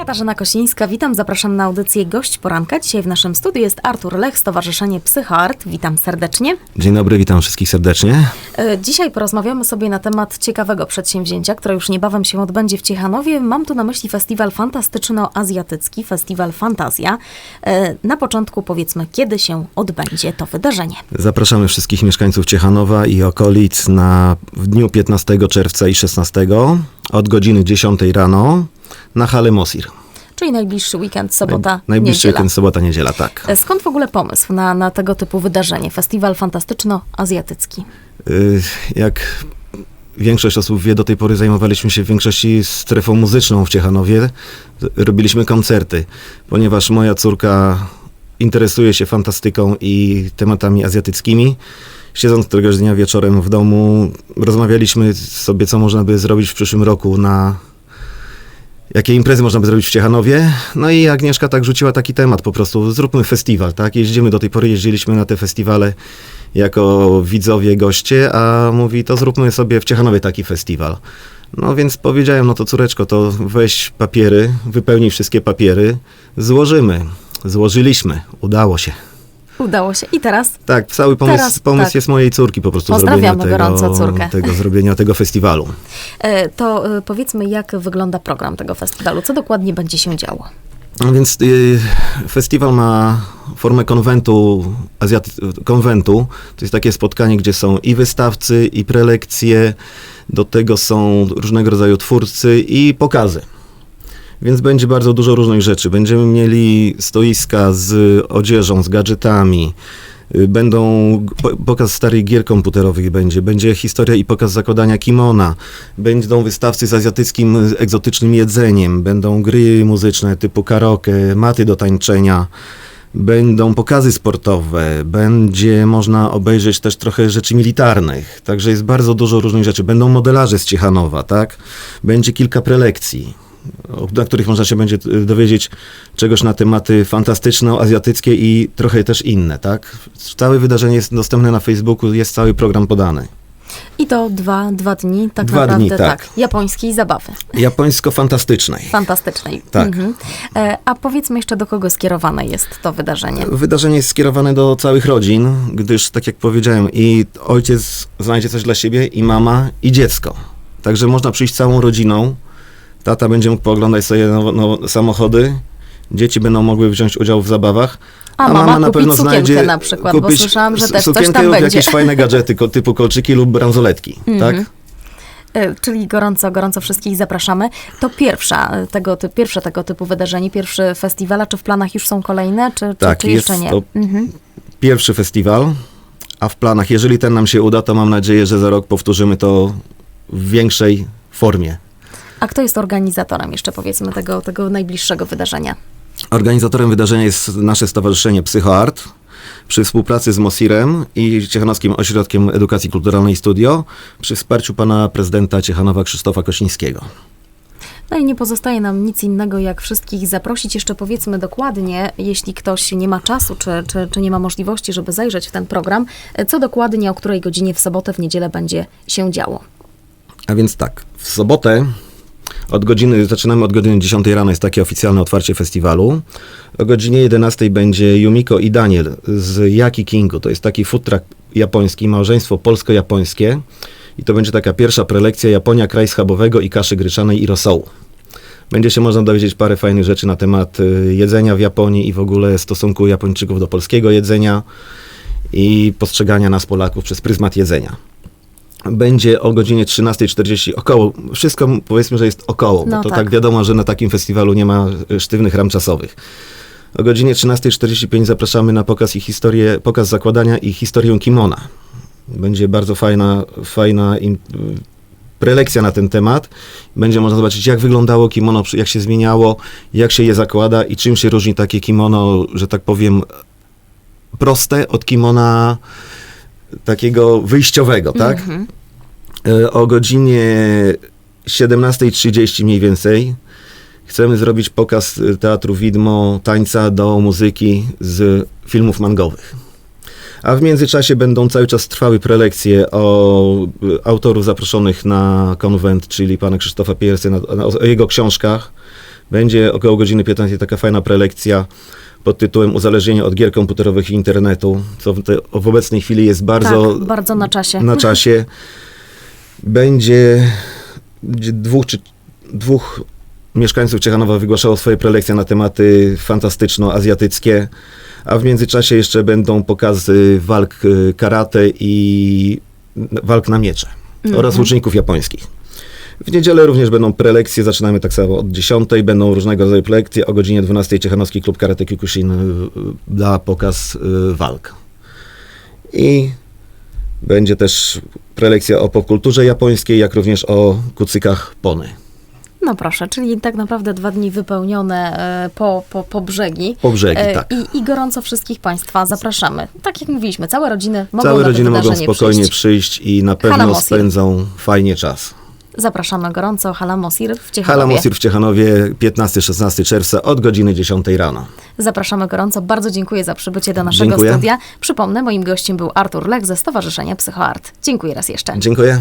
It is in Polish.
Katarzyna Kosińska, witam, zapraszam na audycję Gość Poranka. Dzisiaj w naszym studiu jest Artur Lech, Stowarzyszenie Psychoart. Witam serdecznie. Dzień dobry, witam wszystkich serdecznie. E, Dzisiaj porozmawiamy sobie na temat ciekawego przedsięwzięcia, które już niebawem się odbędzie w Ciechanowie. Mam tu na myśli festiwal fantastyczno-azjatycki, festiwal Fantazja. E, Na początku powiedzmy, kiedy się odbędzie to wydarzenie. Zapraszamy wszystkich mieszkańców Ciechanowa i okolic na w dniu 15 czerwca i 16 od godziny 10 rano na hale Mosir. Czyli najbliższy weekend, sobota, Najbliższy niedziela. weekend, sobota, niedziela, tak. E, Skąd w ogóle pomysł na, na tego typu wydarzenie? Festiwal fantastyczno-azjatycki. Y, Jak większość osób wie, do tej pory zajmowaliśmy się w większości strefą muzyczną w Ciechanowie. Robiliśmy koncerty, ponieważ moja córka interesuje się fantastyką i tematami azjatyckimi. Siedząc któregoś dnia wieczorem w domu, rozmawialiśmy sobie, co można by zrobić w przyszłym roku na jakie imprezy można by zrobić w Ciechanowie. No i Agnieszka tak rzuciła taki temat, po prostu zróbmy festiwal, tak? Jeździmy do tej pory, jeździliśmy na te festiwale jako widzowie, goście, a mówi, to zróbmy sobie w Ciechanowie taki festiwal. No więc powiedziałem, no to córeczko, to weź papiery, wypełnij wszystkie papiery, złożymy. Złożyliśmy, udało się. Udało się. I teraz Tak, cały pomysł, Teraz, pomysł tak. jest mojej córki po prostu Pozdrawiamy zrobienia tego, gorąco córkę. tego zrobienia tego festiwalu. E, To e, powiedzmy, jak wygląda program tego festiwalu? Co dokładnie będzie się działo? No więc y, festiwal ma formę konwentu, azjaty, konwentu. To jest takie spotkanie, gdzie są i wystawcy, i prelekcje, do tego są różnego rodzaju twórcy i pokazy. Więc będzie bardzo dużo różnych rzeczy. Będziemy mieli stoiska z odzieżą, z gadżetami. y, Będą po- pokaz starych gier komputerowych będzie, będzie historia i pokaz zakładania kimona, będą wystawcy z azjatyckim egzotycznym jedzeniem, będą gry muzyczne typu karaoke, maty do tańczenia, będą pokazy sportowe, będzie można obejrzeć też trochę rzeczy militarnych, także jest bardzo dużo różnych rzeczy. Będą modelarze z Ciechanowa, tak? Będzie kilka prelekcji na których można się będzie y, dowiedzieć czegoś na tematy fantastyczno-azjatyckie i trochę też inne, tak? Całe wydarzenie jest dostępne na Facebooku, jest cały program podany. I to dwa, dwa dni, tak Dwa naprawdę dni, tak. Japońskiej zabawy. Japońsko-fantastycznej. Fantastycznej. Tak. Mhm. E, A powiedzmy jeszcze, do kogo skierowane jest to wydarzenie? Wydarzenie jest skierowane do całych rodzin, gdyż, tak jak powiedziałem, i ojciec znajdzie coś dla siebie, i mama, i dziecko. Także można przyjść całą rodziną. Tata będzie mógł pooglądać sobie no, no, samochody, dzieci będą mogły wziąć udział w zabawach. A mama kupić sukienkę na przykład, bo słyszałam, że też coś tam lub będzie. jakieś fajne gadżety typu kolczyki lub bransoletki, Mhm. tak? E, Czyli gorąco, gorąco wszystkich zapraszamy. To pierwsza e, tego, ty, pierwsze tego typu wydarzenie, pierwszy festiwal, a czy w planach już są kolejne, czy, czy, Tak, czy jest jeszcze nie? Mhm. Pierwszy festiwal, a w planach, jeżeli ten nam się uda, to mam nadzieję, że za rok powtórzymy to w większej formie. A kto jest organizatorem jeszcze powiedzmy tego, tego najbliższego wydarzenia? Organizatorem wydarzenia jest nasze stowarzyszenie Psychoart przy współpracy z Mosirem i Ciechanowskim Ośrodkiem Edukacji Kulturalnej Studio przy wsparciu pana prezydenta Ciechanowa Krzysztofa Kosińskiego. No i nie pozostaje nam nic innego, jak wszystkich zaprosić. Jeszcze powiedzmy dokładnie, jeśli ktoś nie ma czasu, czy, czy, czy nie ma możliwości, żeby zajrzeć w ten program, co dokładnie, o której godzinie w sobotę, w niedzielę będzie się działo. A więc tak, w sobotę od godziny, zaczynamy od godziny 10 rano, jest takie oficjalne otwarcie festiwalu. O godzinie 11 będzie Yumiko i Daniel z Yaki Kingu. To jest taki food truck japoński, małżeństwo polsko-japońskie. I to będzie taka pierwsza prelekcja Japonia, kraj schabowego i kaszy gryczanej i rosołu. Będzie się można dowiedzieć parę fajnych rzeczy na temat y, jedzenia w Japonii i w ogóle stosunku Japończyków do polskiego jedzenia i postrzegania nas Polaków przez pryzmat jedzenia będzie o godzinie 13.40 około, wszystko powiedzmy, że jest około, No bo to tak. tak. wiadomo, że na takim festiwalu nie ma e, sztywnych ram czasowych. O godzinie 13.45 zapraszamy na pokaz i historię, pokaz zakładania i historię kimona. Będzie bardzo fajna, fajna im, prelekcja na ten temat. Będzie można zobaczyć, jak wyglądało kimono, jak się zmieniało, jak się je zakłada i czym się różni takie kimono, że tak powiem, proste od kimona takiego wyjściowego, tak? Mhm. E, O godzinie 17.30 mniej więcej chcemy zrobić pokaz e, teatru widmo, tańca do muzyki z filmów mangowych. A w międzyczasie będą cały czas trwały prelekcje o e, autorów zaproszonych na konwent, czyli pana Krzysztofa Piersy, o jego książkach. Będzie około godziny 15 taka fajna prelekcja pod tytułem Uzależnienie od gier komputerowych i internetu, co w, te, w obecnej chwili jest bardzo tak, bardzo na czasie. na czasie. Będzie będzie dwóch czy dwóch mieszkańców Ciechanowa wygłaszało swoje prelekcje na tematy fantastyczno-azjatyckie, a w międzyczasie jeszcze będą pokazy walk y, karate i walk na miecze oraz łuczników japońskich. W niedzielę również będą prelekcje, zaczynamy tak samo od 10, będą różnego rodzaju prelekcje, o godzinie 12 Ciechanowski Klub Karate Kyokushin y, y, da pokaz y, walk. I będzie też prelekcja o popkulturze japońskiej, jak również o kucykach pony. No proszę, czyli tak naprawdę dwa dni wypełnione e, po, po, po brzegi. Po brzegi, E, tak. I, I gorąco wszystkich Państwa zapraszamy. Tak jak mówiliśmy, całe rodziny mogą Całe rodziny mogą spokojnie przyjść. przyjść, i na pewno spędzą fajnie czas. Zapraszamy gorąco. Halamosir w Ciechanowie. Halamosir w Ciechanowie 15-16 czerwca od godziny 10 rano. Zapraszamy gorąco. Bardzo dziękuję za przybycie do naszego Dziękuję. studia. Przypomnę, moim gościem był Artur Lech ze Stowarzyszenia Psychoart. Dziękuję raz jeszcze. Dziękuję.